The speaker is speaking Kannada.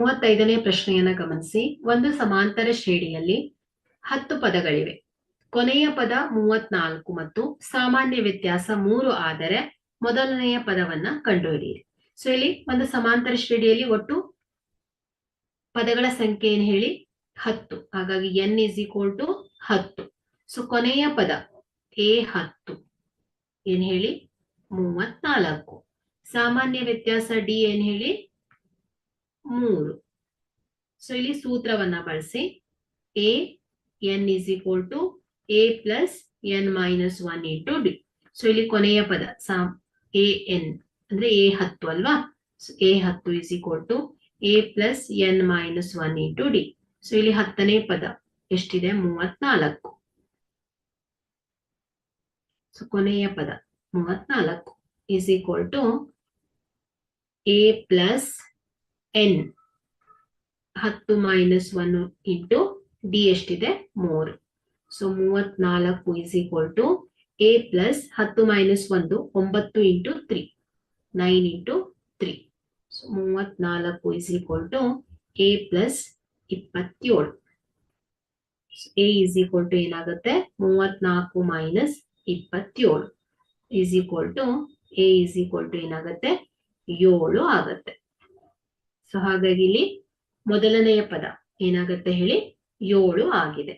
ಮೂವತ್ತೈದನೇ ಪ್ರಶ್ನೆಯನ್ನ ಗಮನಿಸಿ. ಒಂದು ಸಮಾಂತರ ಶ್ರೇಣಿಯಲ್ಲಿ ಹತ್ತು ಪದಗಳಿವೆ. ಕೊನೆಯ ಪದ ಮೂವತ್ನಾಲ್ಕು ಮತ್ತು ಸಾಮಾನ್ಯ ವ್ಯತ್ಯಾಸ ಮೂರು ಆದರೆ ಮೊದಲನೆಯ ಪದವನ್ನ ಕಂಡುಹಿಡಿಯಿರಿ. ಸೊ ಇಲ್ಲಿ ಒಂದು ಸಮಾಂತರ ಶ್ರೇಣಿಯಲ್ಲಿ ಒಟ್ಟು ಪದಗಳ ಸಂಖ್ಯೆ ಏನ್ ಹೇಳಿ. ಹತ್ತು. ಹಾಗಾಗಿ ಎನ್ ಇಸ್ ಈಕ್ವಲ್ ಟು ಹತ್ತು. ಸೊ ಕೊನೆಯ ಪದ ಎ ಹತ್ತು. ಏನ್ ಹೇಳಿ? ಮೂವತ್ನಾಲ್ಕು. ಸಾಮಾನ್ಯ ವ್ಯತ್ಯಾಸ ಡಿ ಏನ್ ಹೇಳಿ? ಮೂರು. ಸೊ ಇಲ್ಲಿ ಸೂತ್ರವನ್ನ ಬಳಸಿ. A N is equal to A plus N minus one into D so ಇಲ್ಲಿ ಕೊನೆಯ ಪದ ಸಾ ಎ ಎನ್ ಅಂದ್ರೆ ಎ ಹತ್ತು ಅಲ್ವಾ? ಎ ಹತ್ತು is equal to A plus N minus one into D so ಇಲ್ಲಿ ಹತ್ತನೇ ಪದ ಎಷ್ಟಿದೆ? ಮೂವತ್ನಾಲ್ಕು. ಸೊ ಕೊನೆಯ ಪದ, ಮೂವತ್ನಾಲ್ಕು. Is equal to A plus N ಹತ್ತು ಮೈನಸ್ ಒನ್ ಇಂಟು ಡಿ ಎಷ್ಟಿದೆ? ಮೂರು. ಸೊ ಮೂವತ್ನಾಲ್ಕು is equal to A plus ಹತ್ತು ಮೈನಸ್ ಒಂದು, ಒಂಬತ್ತು into three nine into three so ಮೂವತ್ನಾಲ್ಕು is equal to A plus ಇಪ್ಪತ್ತೇಳು. ಎ ಇಸ್ ಈಕ್ವಲ್ ಟು ಏನಾಗುತ್ತೆ? ಮೂವತ್ನಾಲ್ಕು ಮೈನಸ್ ಇಪ್ಪತ್ತೇಳು is equal to A is equal to ಏನಾಗುತ್ತೆ? ಏಳು ಆಗತ್ತೆ. ಸೊ ಹಾಗಾಗಿ ಇಲ್ಲಿ ಮೊದಲನೆಯ ಪದ ಏನಾಗತ್ತೆ ಹೇಳಿ? ಏಳು ಆಗಿದೆ.